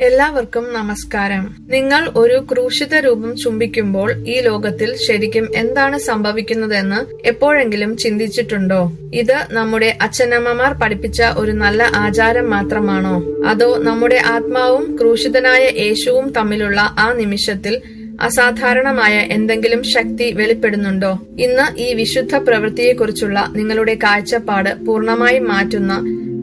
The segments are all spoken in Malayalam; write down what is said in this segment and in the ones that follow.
എല്ലാവർക്കും നമസ്കാരം. നിങ്ങൾ ഒരു ക്രൂശിത രൂപം ചുംബിക്കുമ്പോൾ ഈ ലോകത്തിൽ ശരിക്കും എന്താണ് സംഭവിക്കുന്നതെന്ന് എപ്പോഴെങ്കിലും ചിന്തിച്ചിട്ടുണ്ടോ? ഇത് നമ്മുടെ അച്ഛനമ്മമാർ പഠിപ്പിച്ച ഒരു നല്ല ആചാരം മാത്രമാണോ? അതോ നമ്മുടെ ആത്മാവും ക്രൂശിതനായ യേശുവും തമ്മിലുള്ള ആ നിമിഷത്തിൽ അസാധാരണമായ എന്തെങ്കിലും ശക്തി വെളിപ്പെടുന്നുണ്ടോ? ഇന്ന് ഈ വിശുദ്ധ പ്രവൃത്തിയെക്കുറിച്ചുള്ള നിങ്ങളുടെ കാഴ്ചപ്പാട് പൂർണമായും മാറ്റുന്ന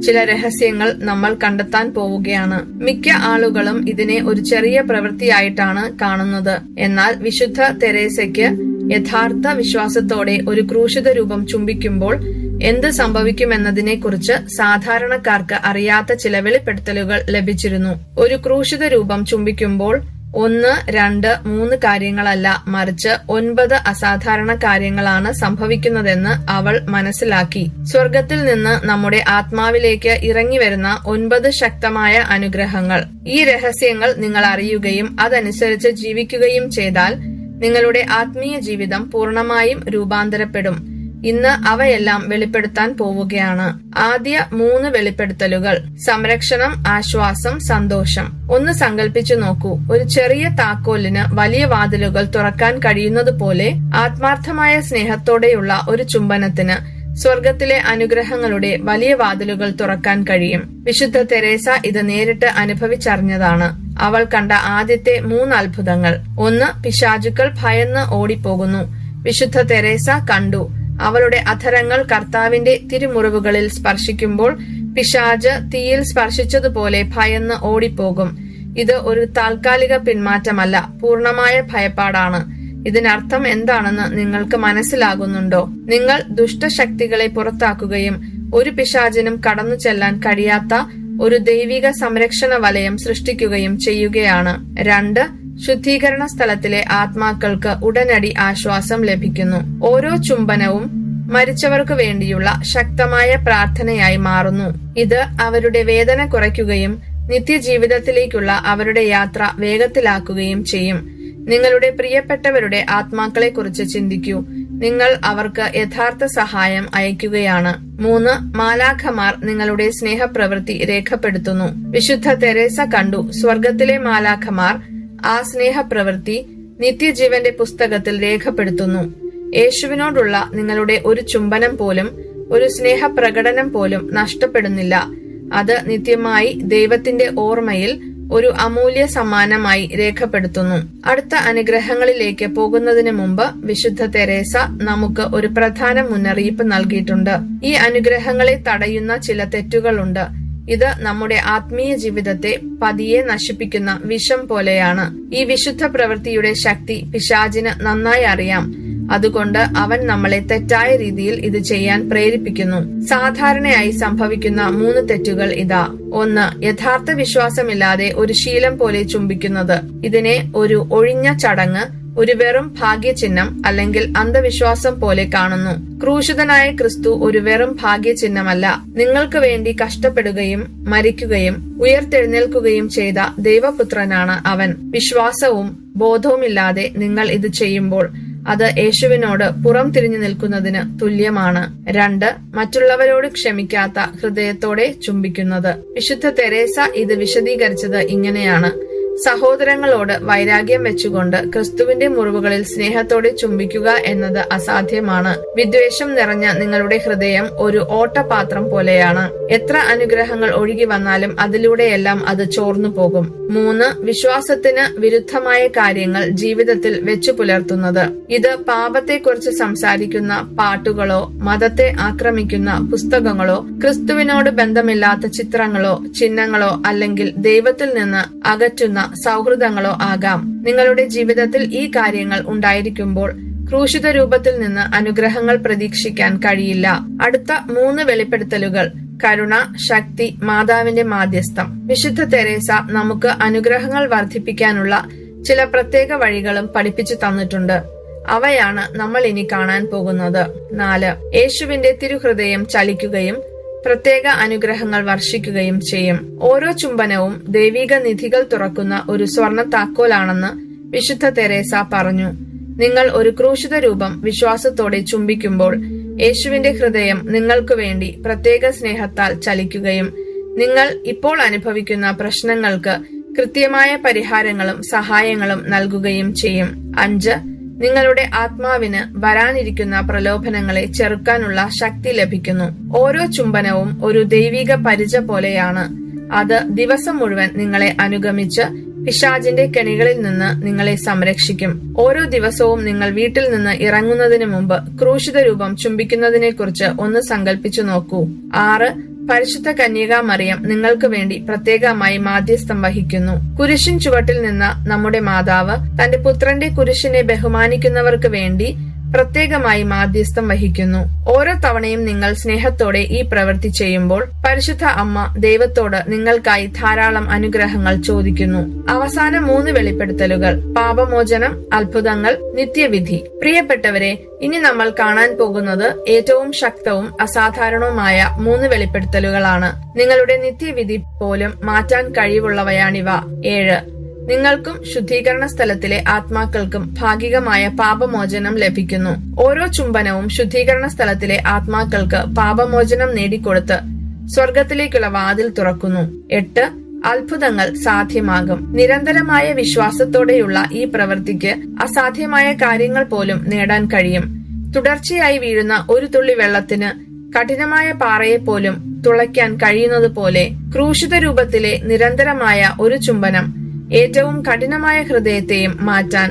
ചില രഹസ്യങ്ങൾ നമ്മൾ കണ്ടെത്താൻ പോവുകയാണ്. മിക്ക ആളുകളും ഇതിനെ ഒരു ചെറിയ പ്രവൃത്തിയായിട്ടാണ് കാണുന്നത്. എന്നാൽ വിശുദ്ധ തെരേസയ്ക്ക് യഥാർത്ഥ വിശ്വാസത്തോടെ ഒരു ക്രൂശിത രൂപം ചുംബിക്കുമ്പോൾ എന്ത് സംഭവിക്കുമെന്നതിനെ കുറിച്ച് സാധാരണക്കാർക്ക് അറിയാത്ത ചില വെളിപ്പെടുത്തലുകൾ ലഭിച്ചിരുന്നു. ഒരു ക്രൂശിത രൂപം ചുംബിക്കുമ്പോൾ ഒന്ന് രണ്ട് മൂന്ന് കാര്യങ്ങളല്ല മറിച്ച് ഒൻപത് അസാധാരണ കാര്യങ്ങളാണ് സംഭവിക്കുന്നതെന്ന് അവൾ മനസ്സിലാക്കി. സ്വർഗത്തിൽ നിന്ന് നമ്മുടെ ആത്മാവിലേക്ക് ഇറങ്ങി വരുന്ന ഒൻപത് ശക്തമായ അനുഗ്രഹങ്ങൾ. ഈ രഹസ്യങ്ങൾ നിങ്ങൾ അറിയുകയും അതനുസരിച്ച് ജീവിക്കുകയും ചെയ്താൽ നിങ്ങളുടെ ആത്മീയ ജീവിതം പൂർണമായും രൂപാന്തരപ്പെടും. ഇന്ന് അവയെല്ലാം വെളിപ്പെടുത്താൻ പോവുകയാണ്. ആദ്യ മൂന്ന് വെളിപ്പെടുത്തലുകൾ. സംരക്ഷണം ആശ്വാസം സന്തോഷം. ഒന്ന് സങ്കല്പിച്ചു നോക്കൂ. ഒരു ചെറിയ താക്കോലിന് വലിയ വാതിലുകൾ തുറക്കാൻ കഴിയുന്നതുപോലെ ആത്മാർത്ഥമായ സ്നേഹത്തോടെയുള്ള ഒരു ചുംബനത്തിന് സ്വർഗത്തിലെ അനുഗ്രഹങ്ങളുടെ വലിയ വാതിലുകൾ തുറക്കാൻ കഴിയും. വിശുദ്ധ തെരേസ ഇത് നേരിട്ട് അനുഭവിച്ചറിഞ്ഞതാണ്. അവൾ കണ്ട ആദ്യത്തെ മൂന്ന് അത്ഭുതങ്ങൾ. ഒന്ന് പിശാചുക്കൾ ഭയന്ന് ഓടിപ്പോകുന്നു. വിശുദ്ധ തെരേസ കണ്ടു. അവളുടെ അധരങ്ങൾ കർത്താവിന്റെ തിരുമുറിവുകളിൽ സ്പർശിക്കുമ്പോൾ പിശാജ് തീയിൽ സ്പർശിച്ചതുപോലെ ഭയന്ന് ഓടിപ്പോകും. ഇത് ഒരു താൽക്കാലിക പിന്മാറ്റമല്ല പൂർണമായ ഭയപ്പാടാണ്. ഇതിനർത്ഥം എന്താണെന്ന് നിങ്ങൾക്ക് മനസ്സിലാകുന്നുണ്ടോ? നിങ്ങൾ ദുഷ്ടശക്തികളെ പുറത്താക്കുകയും ഒരു പിശാചിനും കടന്നു ചെല്ലാൻ കഴിയാത്ത ഒരു ദൈവിക സംരക്ഷണ വലയം സൃഷ്ടിക്കുകയും ചെയ്യുകയാണ്. രണ്ട് ശുദ്ധീകരണ സ്ഥലത്തിലെ ആത്മാക്കൾക്ക് ഉടനടി ആശ്വാസം ലഭിക്കുന്നു. ഓരോ ചുംബനവും മരിച്ചവർക്ക് വേണ്ടിയുള്ള ശക്തമായ പ്രാർത്ഥനയായി മാറുന്നു. ഇത് അവരുടെ വേദന കുറയ്ക്കുകയും നിത്യജീവിതത്തിലേക്കുള്ള അവരുടെ യാത്ര വേഗത്തിലാക്കുകയും ചെയ്യും. നിങ്ങളുടെ പ്രിയപ്പെട്ടവരുടെ ആത്മാക്കളെക്കുറിച്ച് ചിന്തിക്കൂ. നിങ്ങൾ അവർക്ക് യഥാർത്ഥ സഹായം അയക്കുകയാണ്. മൂന്ന് മാലാഖമാർ നിങ്ങളുടെ സ്നേഹപ്രവൃത്തി രേഖപ്പെടുത്തുന്നു. വിശുദ്ധ തെരേസ കണ്ടു. സ്വർഗത്തിലെ മാലാഖമാർ ആ സ്നേഹപ്രവൃത്തി നിത്യജീവന്റെ പുസ്തകത്തിൽ രേഖപ്പെടുത്തുന്നു. യേശുവിനോടുള്ള നിങ്ങളുടെ ഒരു ചുംബനം പോലും ഒരു സ്നേഹപ്രകടനം പോലും നഷ്ടപ്പെടുന്നില്ല. അത് നിത്യമായി ദൈവത്തിന്റെ ഓർമ്മയിൽ ഒരു അമൂല്യ സമ്മാനമായി രേഖപ്പെടുത്തുന്നു. അടുത്ത അനുഗ്രഹങ്ങളിലേക്ക് പോകുന്നതിന് മുമ്പ് വിശുദ്ധ തെരേസ നമുക്ക് ഒരു പ്രധാന മുന്നറിയിപ്പ് നൽകിയിട്ടുണ്ട്. ഈ അനുഗ്രഹങ്ങളെ തടയുന്ന ചില തെറ്റുകളുണ്ട്. ഇത് നമ്മുടെ ആത്മീയ ജീവിതത്തെ പതിയെ നശിപ്പിക്കുന്ന വിഷം പോലെയാണ്. ഈ വിശുദ്ധ പ്രവൃത്തിയുടെ ശക്തി പിശാചിന് നന്നായി അറിയാം. അതുകൊണ്ട് അവൻ നമ്മളെ തെറ്റായ രീതിയിൽ ഇത് ചെയ്യാൻ പ്രേരിപ്പിക്കുന്നു. സാധാരണയായി സംഭവിക്കുന്ന മൂന്ന് തെറ്റുകൾ ഇതാ. ഒന്ന് യഥാർത്ഥ വിശ്വാസമില്ലാതെ ഒരു ശീലം പോലെ ചുംബിക്കുന്നത്. ഇതിനെ ഒരു ഒഴിഞ്ഞ ചടങ്ങ് ഒരു വെറും ഭാഗ്യചിഹ്നം അല്ലെങ്കിൽ അന്ധവിശ്വാസം പോലെ കാണുന്നു. ക്രൂശിതനായ ക്രിസ്തു ഒരു വെറും ഭാഗ്യചിഹ്നമല്ല. നിങ്ങൾക്ക് വേണ്ടി കഷ്ടപ്പെടുകയും മരിക്കുകയും ഉയർത്തെഴുന്നേൽക്കുകയും ചെയ്ത ദൈവപുത്രനാണ് അവൻ. വിശ്വാസവും ബോധവുമില്ലാതെ നിങ്ങൾ ഇത് ചെയ്യുമ്പോൾ അത് യേശുവിനോട് പുറം തിരിഞ്ഞു നിൽക്കുന്നതിന് തുല്യമാണ്. രണ്ട് മറ്റുള്ളവരോട് ക്ഷമിക്കാത്ത ഹൃദയത്തോടെ ചുംബിക്കുന്നത്. വിശുദ്ധ തെരേസ ഇത് വിശദീകരിച്ചത് ഇങ്ങനെയാണ്. സഹോദരങ്ങളോട് വൈരാഗ്യം വെച്ചുകൊണ്ട് ക്രിസ്തുവിന്റെ മുറിവുകളിൽ സ്നേഹത്തോടെ ചുംബിക്കുക എന്നത് അസാധ്യമാണ്. വിദ്വേഷം നിറഞ്ഞ നിങ്ങളുടെ ഹൃദയം ഒരു ഓട്ടപാത്രം പോലെയാണ്. എത്ര അനുഗ്രഹങ്ങൾ ഒഴുകി വന്നാലും അതിലൂടെയെല്ലാം അത് ചോർന്നു പോകും. മൂന്ന് വിശ്വാസത്തിന് വിരുദ്ധമായ കാര്യങ്ങൾ ജീവിതത്തിൽ വെച്ചു പുലർത്തുന്നത്. ഇത് പാപത്തെക്കുറിച്ച് സംസാരിക്കുന്ന പാട്ടുകളോ മതത്തെ ആക്രമിക്കുന്ന പുസ്തകങ്ങളോ ക്രിസ്തുവിനോട് ബന്ധമില്ലാത്ത ചിത്രങ്ങളോ ചിഹ്നങ്ങളോ അല്ലെങ്കിൽ ദൈവത്തിൽ നിന്ന് അകറ്റുന്ന സൗഹൃദങ്ങളോ ആകാം. നിങ്ങളുടെ ജീവിതത്തിൽ ഈ കാര്യങ്ങൾ ഉണ്ടായിരിക്കുമ്പോൾ ക്രൂശിത രൂപത്തിൽ നിന്ന് അനുഗ്രഹങ്ങൾ പ്രതീക്ഷിക്കാൻ കഴിയില്ല. അടുത്ത മൂന്ന് വെളിപ്പെടുത്തലുകൾ. കരുണ ശക്തി മാതാവിന്റെ മാധ്യസ്ഥം. വിശുദ്ധ തെരേസ നമുക്ക് അനുഗ്രഹങ്ങൾ വർദ്ധിപ്പിക്കാനുള്ള ചില പ്രത്യേക വഴികളും പഠിപ്പിച്ചു തന്നിട്ടുണ്ട്. അവയാണ് നമ്മൾ ഇനി കാണാൻ പോകുന്നത്. നാല്. യേശുവിന്റെ തിരുഹൃദയം ചലിക്കുകയും പ്രത്യേക അനുഗ്രഹങ്ങൾ വർഷിക്കുകയും ചെയ്യും. ഓരോ ചുംബനവും ദൈവിക നിധികൾ തുറക്കുന്ന ഒരു സ്വർണ താക്കോലാണെന്ന് വിശുദ്ധ തെരേസ പറഞ്ഞു. നിങ്ങൾ ഒരു ക്രൂശിത രൂപം വിശ്വാസത്തോടെ ചുംബിക്കുമ്പോൾ യേശുവിന്റെ ഹൃദയം നിങ്ങൾക്കു വേണ്ടി പ്രത്യേക സ്നേഹത്താൽ ചലിക്കുകയും നിങ്ങൾ ഇപ്പോൾ അനുഭവിക്കുന്ന പ്രശ്നങ്ങൾക്ക് കൃത്യമായ പരിഹാരങ്ങളും സഹായങ്ങളും നൽകുകയും ചെയ്യും. അഞ്ച് നിങ്ങളുടെ ആത്മാവിന് വരാനിരിക്കുന്ന പ്രലോഭനങ്ങളെ ചെറുക്കാനുള്ള ശക്തി ലഭിക്കുന്നു. ഓരോ ചുംബനവും ഒരു ദൈവിക പരിച പോലെയാണ്. അത് ദിവസം മുഴുവൻ നിങ്ങളെ അനുഗമിച്ച് പിശാജിന്റെ കെണികളിൽ നിന്ന് നിങ്ങളെ സംരക്ഷിക്കും. ഓരോ ദിവസവും നിങ്ങൾ വീട്ടിൽ നിന്ന് ഇറങ്ങുന്നതിന് മുമ്പ് ക്രൂശിത രൂപം ചുംബിക്കുന്നതിനെക്കുറിച്ച് ഒന്ന് സങ്കല്പിച്ചു നോക്കൂ. ആറ് പരിശുദ്ധ കന്യക മറിയം നിങ്ങൾക്ക് വേണ്ടി പ്രത്യേകമായി മാധ്യസ്ഥം വഹിക്കുന്നു. കുരിശിൻ ചുവട്ടിൽ നിന്ന നമ്മുടെ മാതാവ് തന്റെ പുത്രന്റെ കുരിശിനെ ബഹുമാനിക്കുന്നവർക്ക് വേണ്ടി പ്രത്യേകമായി മാധ്യസ്ഥം വഹിക്കുന്നു. ഓരോ തവണയും നിങ്ങൾ സ്നേഹത്തോടെ ഈ പ്രവൃത്തി ചെയ്യുമ്പോൾ പരിശുദ്ധ അമ്മ ദൈവത്തോട് നിങ്ങൾക്കായി ധാരാളം അനുഗ്രഹങ്ങൾ ചോദിക്കുന്നു. അവസാന മൂന്ന് വെളിപ്പെടുത്തലുകൾ. പാപമോചനം അത്ഭുതങ്ങൾ നിത്യവിധി. പ്രിയപ്പെട്ടവരെ ഇനി നമ്മൾ കാണാൻ പോകുന്നത് ഏറ്റവും ശക്തവും അസാധാരണവുമായ മൂന്ന് വെളിപ്പെടുത്തലുകളാണ്. നിങ്ങളുടെ നിത്യവിധി പോലും മാറ്റാൻ കഴിവുള്ളവയാണിവ. ഏഴ്. നിങ്ങൾക്കും ശുദ്ധീകരണ സ്ഥലത്തിലെ ആത്മാക്കൾക്കും ഭാഗികമായ പാപമോചനം ലഭിക്കുന്നു. ഓരോ ചുംബനവും ശുദ്ധീകരണ സ്ഥലത്തിലെ ആത്മാക്കൾക്ക് പാപമോചനം നേടിക്കൊടുത്ത് സ്വർഗത്തിലേക്കുള്ള വാതിൽ തുറക്കുന്നു. എട്ട്. അത്ഭുതങ്ങൾ സാധ്യമാകും. നിരന്തരമായ വിശ്വാസത്തോടെയുള്ള ഈ പ്രവൃത്തിക്ക് അസാധ്യമായ കാര്യങ്ങൾ പോലും നേടാൻ കഴിയും. തുടർച്ചയായി വീഴുന്ന ഒരു തുള്ളി വെള്ളത്തിന് കഠിനമായ പാറയെ പോലും തുളയ്ക്കാൻ കഴിയുന്നത് പോലെ ക്രൂശിത രൂപത്തിലെ നിരന്തരമായ ഒരു ചുംബനം ഏറ്റവും കഠിനമായ ഹൃദയത്തെയും മാറ്റാൻ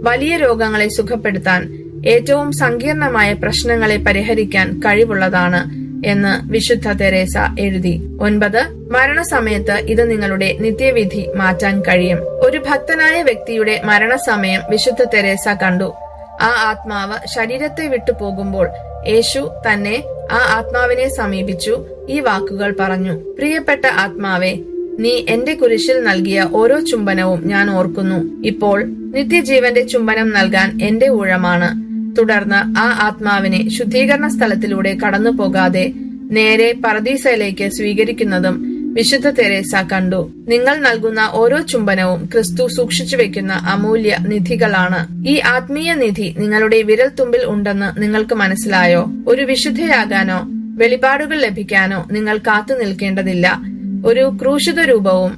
വലിയ രോഗങ്ങളെ സുഖപ്പെടുത്താൻ ഏറ്റവും സങ്കീർണമായ പ്രശ്നങ്ങളെ പരിഹരിക്കാൻ കഴിവുള്ളതാണ് എന്ന് വിശുദ്ധ തെരേസ എഴുതി. ഒൻപത് മരണസമയത്ത് ഇത് നിങ്ങളുടെ നിത്യവിധി മാറ്റാൻ കഴിയും. ഒരു ഭക്തനായ വ്യക്തിയുടെ മരണസമയം വിശുദ്ധ തെരേസ കണ്ടു. ആ ആത്മാവ് ശരീരത്തെ വിട്ടു പോകുമ്പോൾ യേശു തന്നെ ആ ആത്മാവിനെ സമീപിച്ചു ഈ വാക്കുകൾ പറഞ്ഞു. പ്രിയപ്പെട്ട ആത്മാവേ നീ എന്റെ കുരിശിൽ നൽകിയ ഓരോ ചുംബനവും ഞാൻ ഓർക്കുന്നു. ഇപ്പോൾ നിത്യജീവന്റെ ചുംബനം നൽകാൻ എന്റെ ഊഴമാണ്. തുടർന്ന് ആ ആത്മാവിനെ ശുദ്ധീകരണ സ്ഥലത്തിലൂടെ കടന്നു പോകാതെ നേരെ പറദീസയിലേക്ക് സ്വീകരിക്കുന്നതും വിശുദ്ധ തെരേസ കണ്ടു. നിങ്ങൾ നൽകുന്ന ഓരോ ചുംബനവും ക്രിസ്തു സൂക്ഷിച്ചു വെക്കുന്ന അമൂല്യ നിധികളാണ്. ഈ ആത്മീയ നിധി നിങ്ങളുടെ വിരൽത്തുമ്പിൽ ഉണ്ടെന്ന് നിങ്ങൾക്ക് മനസ്സിലായോ? ഒരു വിശുദ്ധയാകാനോ വെളിപാടുകൾ ലഭിക്കാനോ നിങ്ങൾ കാത്തു നിൽക്കേണ്ടതില്ല. ഒരു ക്രൂശിത രൂപവും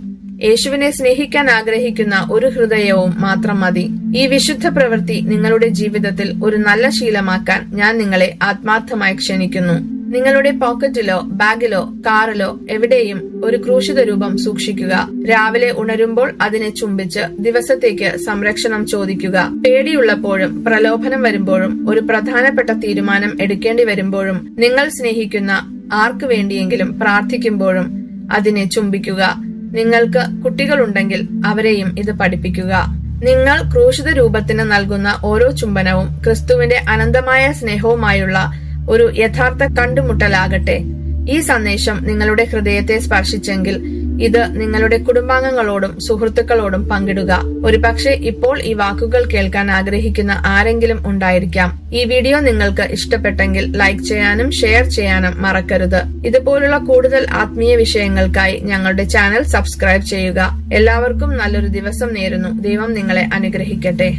യേശുവിനെ സ്നേഹിക്കാൻ ആഗ്രഹിക്കുന്ന ഒരു ഹൃദയവും മാത്രം മതി. ഈ വിശുദ്ധ പ്രവൃത്തി നിങ്ങളുടെ ജീവിതത്തിൽ ഒരു നല്ല ശീലമാക്കാൻ ഞാൻ നിങ്ങളെ ആത്മാർത്ഥമായി ക്ഷണിക്കുന്നു. നിങ്ങളുടെ പോക്കറ്റിലോ ബാഗിലോ കാറിലോ എവിടെയും ഒരു ക്രൂശിത രൂപം സൂക്ഷിക്കുക. രാവിലെ ഉണരുമ്പോൾ അതിനെ ചുംബിച്ച് ദിവസത്തേക്ക് സംരക്ഷണം ചോദിക്കുക. പേടിയുള്ളപ്പോഴും പ്രലോഭനം വരുമ്പോഴും ഒരു പ്രധാനപ്പെട്ട തീരുമാനം എടുക്കേണ്ടി വരുമ്പോഴും നിങ്ങൾ സ്നേഹിക്കുന്ന ആർക്കു വേണ്ടിയെങ്കിലും പ്രാർത്ഥിക്കുമ്പോഴും അതിനെ ചുംബിക്കുക. നിങ്ങൾക്ക് കുട്ടികളുണ്ടെങ്കിൽ അവരെയും ഇത് പഠിപ്പിക്കുക. നിങ്ങൾ ക്രൂശിത രൂപത്തിന് നൽകുന്ന ഓരോ ചുംബനവും ക്രിസ്തുവിന്റെ അനന്തമായ സ്നേഹവുമായുള്ള ഒരു യഥാർത്ഥ കണ്ടുമുട്ടലാകട്ടെ. ഈ സന്ദേശം നിങ്ങളുടെ ഹൃദയത്തെ സ്പർശിച്ചെങ്കിൽ ഇത് നിങ്ങളുടെ കുടുംബാംഗങ്ങളോടും സുഹൃത്തുക്കളോടും പങ്കിടുക. ഒരുപക്ഷെ ഇപ്പോൾ ഈ വാക്കുകൾ കേൾക്കാൻ ആഗ്രഹിക്കുന്ന ആരെങ്കിലും ഉണ്ടായിരിക്കാം. ഈ വീഡിയോ നിങ്ങൾക്ക് ഇഷ്ടപ്പെട്ടെങ്കിൽ ലൈക്ക് ചെയ്യാനും ഷെയർ ചെയ്യാനും മറക്കരുത്. ഇതുപോലുള്ള കൂടുതൽ ആത്മീയ വിഷയങ്ങൾക്കായി ഞങ്ങളുടെ ചാനൽ സബ്സ്ക്രൈബ് ചെയ്യുക. എല്ലാവർക്കും നല്ലൊരു ദിവസം നേരുന്നു. ദൈവം നിങ്ങളെ അനുഗ്രഹിക്കട്ടെ.